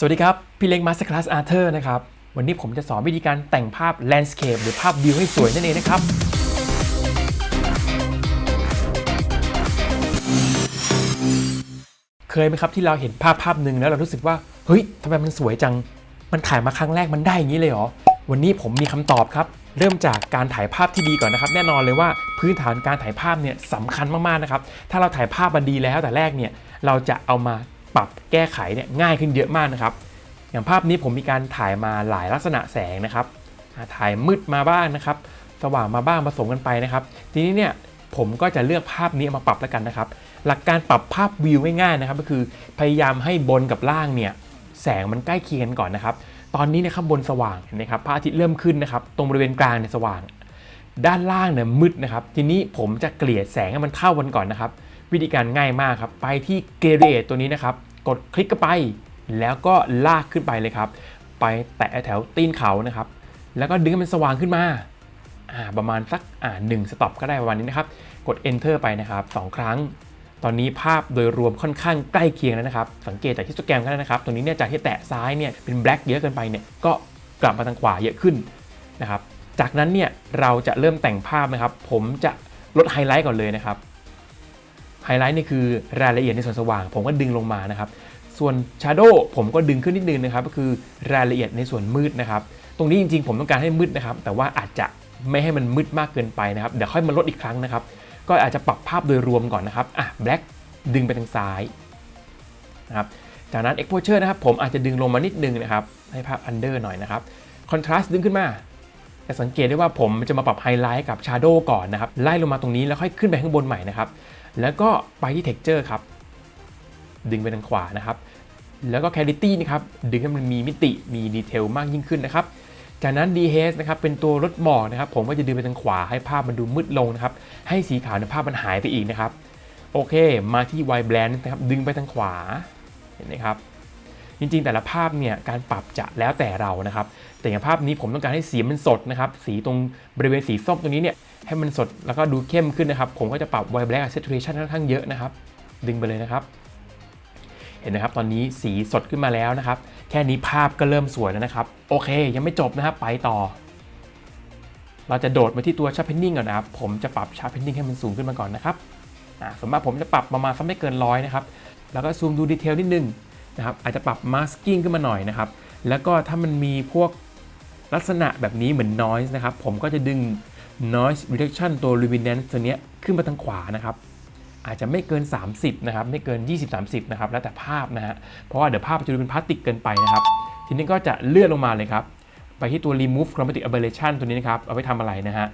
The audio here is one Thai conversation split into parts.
สวัสดีครับ พี่เล็ก Masterclass Arthur นะครับ วันนี้ผมจะสอนวิธีการแต่งภาพ Landscape หรือภาพวิวให้สวยนั่นเองนะครับ เคยไหมครับที่เราเห็นภาพภาพหนึ่งแล้วเรารู้สึกว่า เฮ้ยทำไมมันสวยจัง มันถ่ายมาครั้งแรกมันได้อย่างนี้เลยเหรอ วันนี้ผมมีคำตอบครับ เริ่มจากการถ่ายภาพที่ดีก่อนนะครับ แน่นอนเลยว่าพื้นฐานการถ่ายภาพเนี่ยสำคัญมากๆนะครับ ถ้าเราถ่ายภาพมาดีแล้วแต่แรกเนี่ย เราจะเอามา ปรับแก้ไขเนี่ยง่ายขึ้นเยอะมากนะครับ อย่างภาพนี้ผมมีการถ่ายมาหลายลักษณะแสงนะครับ ถ่ายมืดมาบ้างนะครับ สว่างมาบ้างผสมกันไปนะครับ ทีนี้เนี่ยผมก็จะเลือกภาพนี้มาปรับแล้วกันนะครับ หลักการปรับภาพวิวง่ายๆนะครับ ก็คือพยายามให้บนกับล่างเนี่ยแสงมันใกล้เคียงกันก่อนนะครับ ตอนนี้เนะครับบนสว่างเห็นไหมครับพระอาทิตย์เริ่มขึ้นนะครับ ตรงบริเวณกลางเนี่ยสว่าง ด้านล่างเนี่ยมืดนะครับ ทีนี้ผมจะเกลี่ยแสงให้มันเท่ากันก่อนนะครับ วิธีการง่ายมากครับ ไปที่ Gradient ตัวนี้นะครับ กดคลิกเข้าไป แล้วก็ลากขึ้นไปเลยครับ ไปแตะแถวตีนเขานะครับ แล้วก็ดึงให้มันสว่างขึ้นมาอ่าประมาณสักอ่าหนึ่งสต็อปก็ได้ประมาณนี้นะครับ กด Enter ไปนะครับสองครั้ง ตอนนี้ภาพโดยรวมค่อนข้างใกล้เคียงแล้วนะครับ สังเกตจากฮิสโตแกรมก็ได้นะครับ ตรงนี้เนี่ยจากที่แตะซ้ายเนี่ยเป็นแบล็กเยอะเกินไปเนี่ย ก็กลับมาทางขวาเยอะขึ้นนะครับ จากนั้นเนี่ยเราจะเริ่มแต่งภาพนะครับ ผมจะลดไฮไลท์ก่อนเลยนะครับ ไฮไลท์นี่คือรายละเอียดในส่วนสว่าง ผมก็ดึงลงมานะครับ ส่วน Shadow ผมก็ดึงขึ้นนิดนึงนะครับ ก็คือรายละเอียดในส่วนมืดนะครับ ตรงนี้จริง ๆ ผมต้องการให้มืดนะครับ แต่ว่าอาจจะไม่ให้มันมืดมากเกินไปนะครับ เดี๋ยวค่อยมาลดอีกครั้งนะครับ ก็อาจจะปรับภาพโดยรวมก่อนนะครับ อะ black ดึงไปทางซ้ายนะครับ จากนั้น exposure นะครับ ผมอาจจะดึงลงมานิดนึงนะครับ ให้ภาพ under หน่อยนะครับ contrast ดึงขึ้นมาแต่สังเกตได้ว่าผมจะมาปรับไฮไลท์กับ Shadow ก่อนนะครับ ไล่ลงมาตรงนี้แล้วค่อยขึ้นไปข้างบนใหม่นะครับแล้วก็ไปที่ Texture ครับ ดึงไปทางขวานะครับ แล้วก็ Clarity นะครับ ดึงให้มันมีมิติ มีดีเทลมากยิ่งขึ้นนะครับ จากนั้น d h e นะครับ เป็นตัวลดหมอกนะครับ ผมก็จะดึงไปทางขวาให้ภาพมันดูมืดลงนะครับ ให้สีขาวในภาพมันหายไปอีกนะครับ โอเค มาที่ White blend นะครับ ดึงไปทางขวา เห็นไหมครับ จริงๆ แต่ละภาพเนี่ยการปรับจะแล้วแต่เรานะครับ แต่อย่างภาพนี้ผมต้องการให้สีมันสดนะครับ สีตรงบริเวณสีส้มตรงนี้เนี่ยให้มันสดแล้วก็ดูเข้มขึ้นนะครับ ผมก็จะปรับ White Black Saturation ค่อนข้างเยอะนะครับ ดึงไปเลยนะครับ เห็นนะครับตอนนี้สีสดขึ้นมาแล้วนะครับ แค่นี้ภาพก็เริ่มสวยแล้วนะครับ โอเค ยังไม่จบนะครับไปต่อ เราจะโดดมาที่ตัว sharpening ก่อนนะครับ ผมจะปรับ sharpening ให้มันสูงขึ้นมาก่อนนะครับอ่าส่วนมากผมจะปรับประมาณสักไม่เกินร้อยนะครับ แล้วก็ซูมดูดีเทลนิดนึง นะครับอาจจะปรับ masking ขึ้นมาหน่อยนะครับแล้วก็ถ้ามันมีพวกลักษณะแบบนี้เหมือน noise นะครับ ผมก็จะดึง noise reduction ตัว luminance ตัวเนี้ยขึ้นมาทางขวานะครับ อาจจะไม่เกิน 30 นะครับ ไม่เกิน 20-30 นะครับ แล้วแต่ภาพนะฮะ เพราะว่าเดี๋ยวภาพจะดูเป็นพลาสติกเกินไปนะครับ ทีนี้ก็จะเลื่อนลงมาเลยครับ ไปที่ตัว remove chromatic aberration ตัวนี้นะครับ เอาไว้ทำอะไรนะฮะ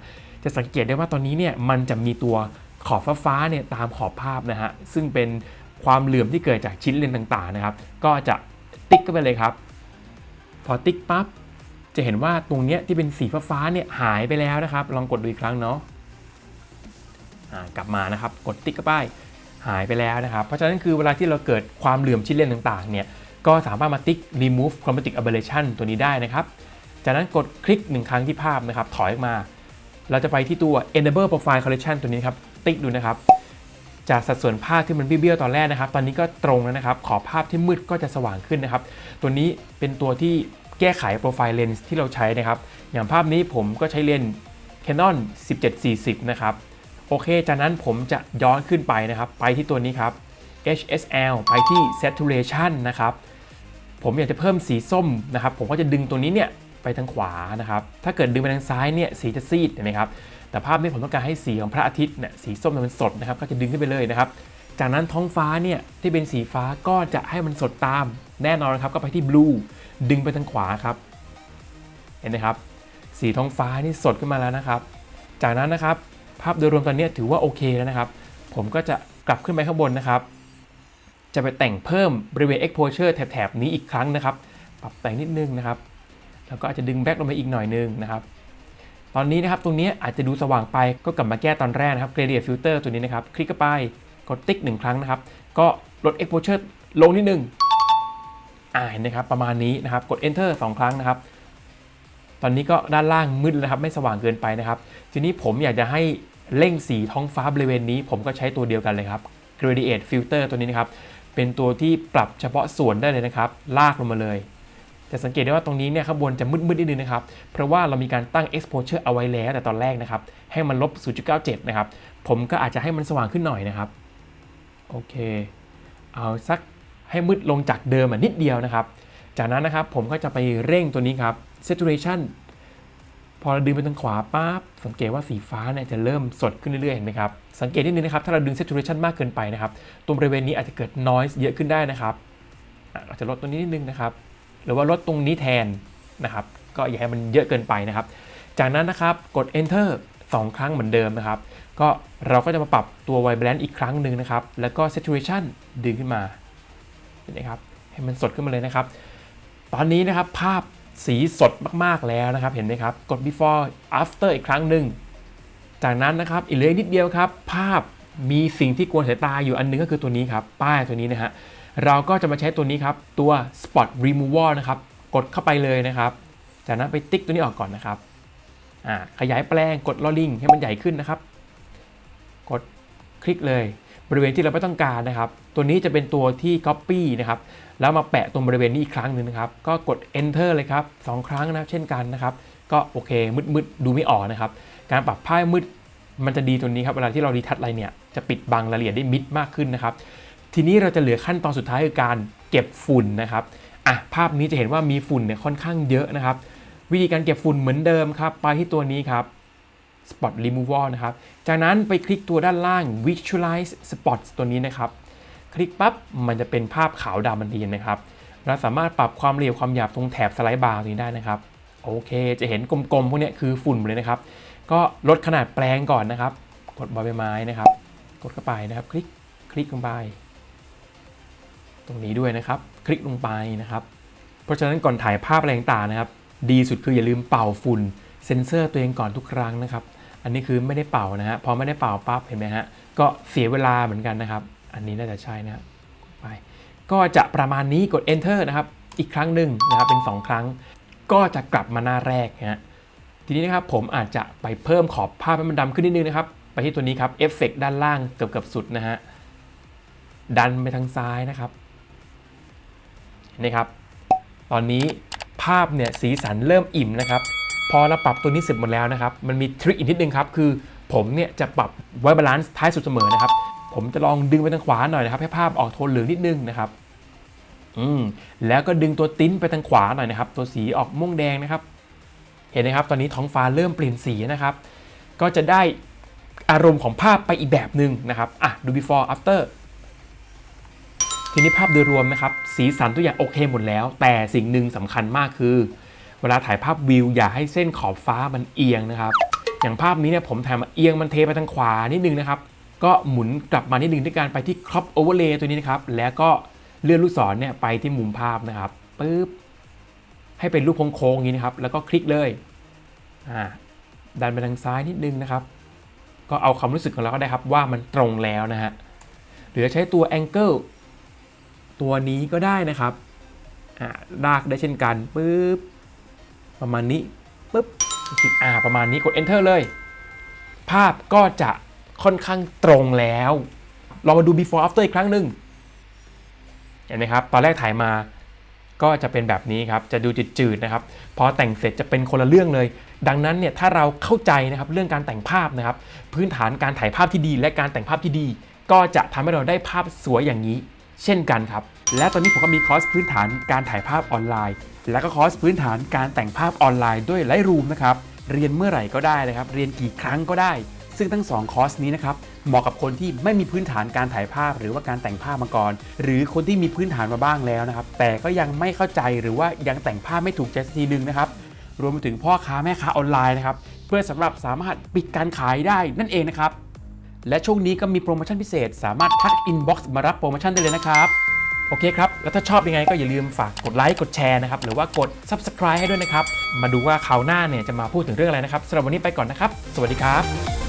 จะสังเกตได้ว่าตอนนี้เนี่ย มันจะมีตัวขอบฟ้าๆเนี่ยตามขอบภาพนะฮะ ซึ่งเป็น ความเหลื่อมที่เกิดจากชิ้นเลนต่างๆนะครับ ก็จะติ๊กเข้าไปเลยครับ พอติ๊กปั๊บจะเห็นว่าตรงเนี้ยที่เป็นสีฟ้าๆเนี่ยหายไปแล้วนะครับ ลองกดดูอีกครั้งเนาะกลับมานะครับ กดติ๊กเข้าไปหายไปแล้วนะครับ เพราะฉะนั้นคือเวลาที่เราเกิดความเหลื่อมชิ้นเลนต่างๆเนี่ยก็สามารถมาติ๊ก remove chromatic aberration ตัวนี้ได้นะครับ จากนั้นกดคลิกหนึ่งครั้งที่ภาพนะครับ ถอยออกมา เราจะไปที่ตัว enable profile correction ตัวนี้ครับ ติ๊กดูนะครับ จากสัดส่วนภาพที่มันเบี้ยวๆตอนแรกนะครับ ตอนนี้ก็ตรงแล้วนะครับ ขอบภาพที่มืดก็จะสว่างขึ้นนะครับ ตัวนี้เป็นตัวที่แก้ไขโปรไฟล์เลนส์ที่เราใช้นะครับ อย่างภาพนี้ผมก็ใช้เลนส์ Canon 1740 นะครับ โอเค จากนั้นผมจะย้อนขึ้นไปนะครับ ไปที่ตัวนี้ครับ HSL ไปที่ saturation นะครับ ผมอยากจะเพิ่มสีส้มนะครับ ผมก็จะดึงตัวนี้เนี่ย ไปทางขวานะครับ ถ้าเกิดดึงไปทางซ้ายเนี่ยสีจะซีดเห็นไหมครับ แต่ภาพนี้ผมต้องการให้สีของพระอาทิตย์เนี่ยสีส้มมันสดนะครับ ก็จะดึงขึ้นไปเลยนะครับ จากนั้นท้องฟ้าเนี่ยที่เป็นสีฟ้าก็จะให้มันสดตามแน่นอนครับ ก็ไปที่ blue ดึงไปทางขวาครับ เห็นไหมครับ สีท้องฟ้านี่สดขึ้นมาแล้วนะครับ จากนั้นนะครับภาพโดยรวมตอนนี้ถือว่าโอเคแล้วนะครับ ผมก็จะกลับขึ้นไปข้างบนนะครับ จะไปแต่งเพิ่มบริเวณ exposure แถบๆนี้อีกครั้งนะครับ ปรับแต่งนิดนึงนะครับ แล้วก็อาจจะดึงแบ็กลงมาอีกหน่อยนึงนะครับ ตอนนี้นะครับตรงนี้อาจจะดูสว่างไปก็กลับมาแก้ตอนแรกนะครับ gradient filter ตัวนี้นะครับ คลิกเข้าไปกดติ๊กหนึ่งครั้งนะครับ ก็ลด exposure ลงนิดนึงอ่าเห็นไหมครับประมาณนี้นะครับ กด enter สองครั้งนะครับ ตอนนี้ก็ด้านล่างมืดแล้วนะครับ ไม่สว่างเกินไปนะครับ ทีนี้ผมอยากจะให้เร่งสีท้องฟ้าบริเวณนี้ ผมก็ใช้ตัวเดียวกันเลยครับ gradient filter ตัวนี้นะครับ เป็นตัวที่ปรับเฉพาะส่วนได้เลยนะครับ ลากลงมาเลย จะสังเกตได้ว่าตรงนี้เนี่ยข้างบนจะมืดๆนิดนึงนะครับ เพราะว่าเรามีการตั้ง exposure เอาไว้แล้วแต่ตอนแรกนะครับ ให้มันลบ 0.97 นะครับ ผมก็อาจจะให้มันสว่างขึ้นหน่อยนะครับ โอเค เอาสักให้มืดลงจากเดิมนิดเดียวนะครับ จากนั้นนะครับผมก็จะไปเร่งตัวนี้ครับ saturation พอเราดึงไปทางขวาปั๊บสังเกตว่าสีฟ้าเนี่ยจะเริ่มสดขึ้นเรื่อยๆเห็นไหมครับ สังเกตนิดนึงนะครับ ถ้าเราดึง saturation มากเกินไปนะครับ ตรงบริเวณนี้อาจจะเกิด noise เยอะขึ้นได้นะครับอะเราจะลดตัวนี้นิดนึงนะครับ หรือว่าลดตรงนี้แทนนะครับ ก็อย่าให้มันเยอะเกินไปนะครับ จากนั้นนะครับกด enter 2 ครั้งเหมือนเดิมนะครับ ก็เราก็จะมาปรับตัว vibrance อีกครั้งหนึ่งนะครับ แล้วก็ saturation ดึงขึ้นมาเห็นไหมครับให้มันสดขึ้นมาเลยนะครับ ตอนนี้นะครับภาพสีสดมากๆแล้วนะครับ เห็นไหมครับ กด before after อีกครั้งหนึ่ง จากนั้นนะครับอีกเหลืออกนิดเดียวครับ ภาพมีสิ่งที่กวนสายตาอยู่อันหนึงก็คือตัวนี้ครับ ป้ายตัวนี้นะฮะ เราก็จะมาใช้ตัวนี้ครับ ตัว spot removal นะครับ กดเข้าไปเลยนะครับ จากนั้นไปติ๊กตัวนี้ออกก่อนนะครับ ขยายแปลงกดลอลิงให้มันใหญ่ขึ้นนะครับ กดคลิกเลย บริเวณที่เราไม่ต้องการนะครับ ตัวนี้จะเป็นตัวที่ copy นะครับ แล้วมาแปะตรงบริเวณนี้อีกครั้งหนึ่งนะครับ ก็กด enter เลยครับสองครั้งนะครับ เช่นกันนะครับ ก็โอเคมืดๆดูไม่ออกนะครับ การปรับผ้าให้มืดมันจะดีตัวนี้ครับ เวลาที่เรารีทัชอะไรเนี่ย จะปิดบังรายละเอียดได้มิดมากขึ้นนะครับ ทีนี้เราจะเหลือขั้นตอนสุดท้ายคือการเก็บฝุ่นนะครับอะภาพนี้จะเห็นว่ามีฝุ่นเนี่ยค่อนข้างเยอะนะครับ วิธีการเก็บฝุ่นเหมือนเดิมครับ ไปที่ตัวนี้ครับ spot removal นะครับ จากนั้นไปคลิกตัวด้านล่าง visualize spots ตัวนี้นะครับ คลิกปั๊บมันจะเป็นภาพขาวดำมันดีนะครับ เราสามารถปรับความละเอียดความหยาบตรงแถบสไลด์บาร์ตรงนี้ได้นะครับ โอเค จะเห็นกลมๆพวกนี้คือฝุ่นเลยนะครับ ก็ลดขนาดแปลงก่อนนะครับ กดบอใบไม้นะครับ กดเข้าไปนะครับ คลิก คลิกลงไป ตรงนี้ด้วยนะครับ คลิกลงไปนะครับ เพราะฉะนั้นก่อนถ่ายภาพอะไรต่างๆนะครับ ดีสุดคืออย่าลืมเป่าฝุ่นเซ็นเซอร์ตัวเองก่อนทุกครั้งนะครับ อันนี้คือไม่ได้เป่านะฮะพอไม่ได้เป่าปั๊บเห็นไหมฮะก็เสียเวลาเหมือนกันนะครับ อันนี้น่าจะใช่นะครับไปก็จะประมาณนี้กด enter นะครับอีกครั้งหนึ่งนะครับเป็น 2 ครั้ง ก็จะกลับมาหน้าแรกนะฮะทีนี้นะครับผมอาจจะไปเพิ่มขอบภาพให้มันดำขึ้นนิดนึงนะครับ ไปที่ตัวนี้ครับเอฟเฟกด้านล่างเกือบกับสุดนะฮะดันไปทางซ้ายนะครับ นไหมครับ ตอนนี้ภาพเนี่ยสีสันเริ่มอิ่มนะครับ พอเราปรับตัวนี้เสร็จหมดแล้วนะครับ มันมีทริคอีกนิดนึงครับ คือผมเนี่ยจะปรับไว้บาลานซ์ท้ายสุดเสมอนะครับ ผมจะลองดึงไปทางขวาหน่อยนะครับ ให้ภาพออกโทนเหลืองนิดนึงนะครับ อืม แล้วก็ดึงตัวติ้นไปทางขวาหน่อยนะครับ ตัวสีออกม่วงแดงนะครับ เห็นไหมครับ ตอนนี้ท้องฟ้าเริ่มเปลี่ยนสีนะครับ ก็จะได้อารมณ์ของภาพไปอีกแบบหนึ่งนะครับ อะ ดู before after ทีนี้ภาพโดยรวมนะครับ สีสันทุกอย่างโอเคหมดแล้ว แต่สิ่งหนึ่งสำคัญมากคือ เวลาถ่ายภาพวิว อย่าให้เส้นขอบฟ้ามันเอียงนะครับ อย่างภาพนี้เนี่ยผมถ่ายมาเอียงมันเทไปทางขวานิดนึงนะครับ ก็หมุนกลับมานิดนึงด้วยการไปที่ crop overlay ตัวนี้นะครับ แล้วก็เลื่อนลูกศรเนี่ยไปที่มุมภาพนะครับปึ๊บให้เป็นรูปโค้งๆอย่างนี้นะครับ แล้วก็คลิกเลยอ่าดันไปทางซ้ายนิดนึงนะครับ ก็เอาความรู้สึกของเราก็ได้ครับว่ามันตรงแล้วนะฮะหรือใช้ตัว angle ตัวนี้ก็ได้นะครับลากได้เช่นกันปึ๊บประมาณนี้ปึ๊บอ่าประมาณนี้กด enter เลย ภาพก็จะค่อนข้างตรงแล้ว เรามาดู before after อีกครั้งหนึ่งเห็นไหมครับ ตอนแรกถ่ายมาก็จะเป็นแบบนี้ครับ จะดูจืดๆนะครับ พอแต่งเสร็จจะเป็นคนละเรื่องเลย ดังนั้นเนี่ยถ้าเราเข้าใจนะครับเรื่องการแต่งภาพนะครับ พื้นฐานการถ่ายภาพที่ดี และการแต่งภาพที่ดี ก็จะทำให้เราได้ภาพสวยอย่างนี้ เช่นกันครับ และตอนนี้ผมก็มีคอร์สพื้นฐานการถ่ายภาพออนไลน์ และก็คอร์สพื้นฐานการแต่งภาพออนไลน์ด้วย Lightroom นะครับเรียนเมื่อไหร่ก็ได้นะครับ เรียนกี่ครั้งก็ได้ ซึ่งทั้ง 2 คอร์สนี้นะครับเหมาะกับคนที่ไม่มีพื้นฐานการถ่ายภาพ หรือว่าการแต่งภาพมาก่อน หรือคนที่มีพื้นฐานมาบ้างแล้วนะครับ แต่ก็ยังไม่เข้าใจหรือว่ายังแต่งภาพไม่ถูกใจสักทีนึงนะครับ รวมไปถึงพ่อค้าแม่ค้าออนไลน์นะครับ เพื่อสำหรับสามารถปิดการขายได้นั่นเองนะครับ และช่วงนี้ก็มีโปรโมชั่นพิเศษ สามารถทักอินบ็อกซ์มารับโปรโมชั่นได้เลยนะครับโอเคครับ แล้วถ้าชอบยังไงก็อย่าลืมฝากกดไลค์กดแชร์นะครับ หรือว่ากด Subscribe ให้ด้วยนะครับ มาดูว่าคราวหน้าเนี่ยจะมาพูดถึงเรื่องอะไรนะครับสำหรับวันนี้ไปก่อนนะครับ สวัสดีครับ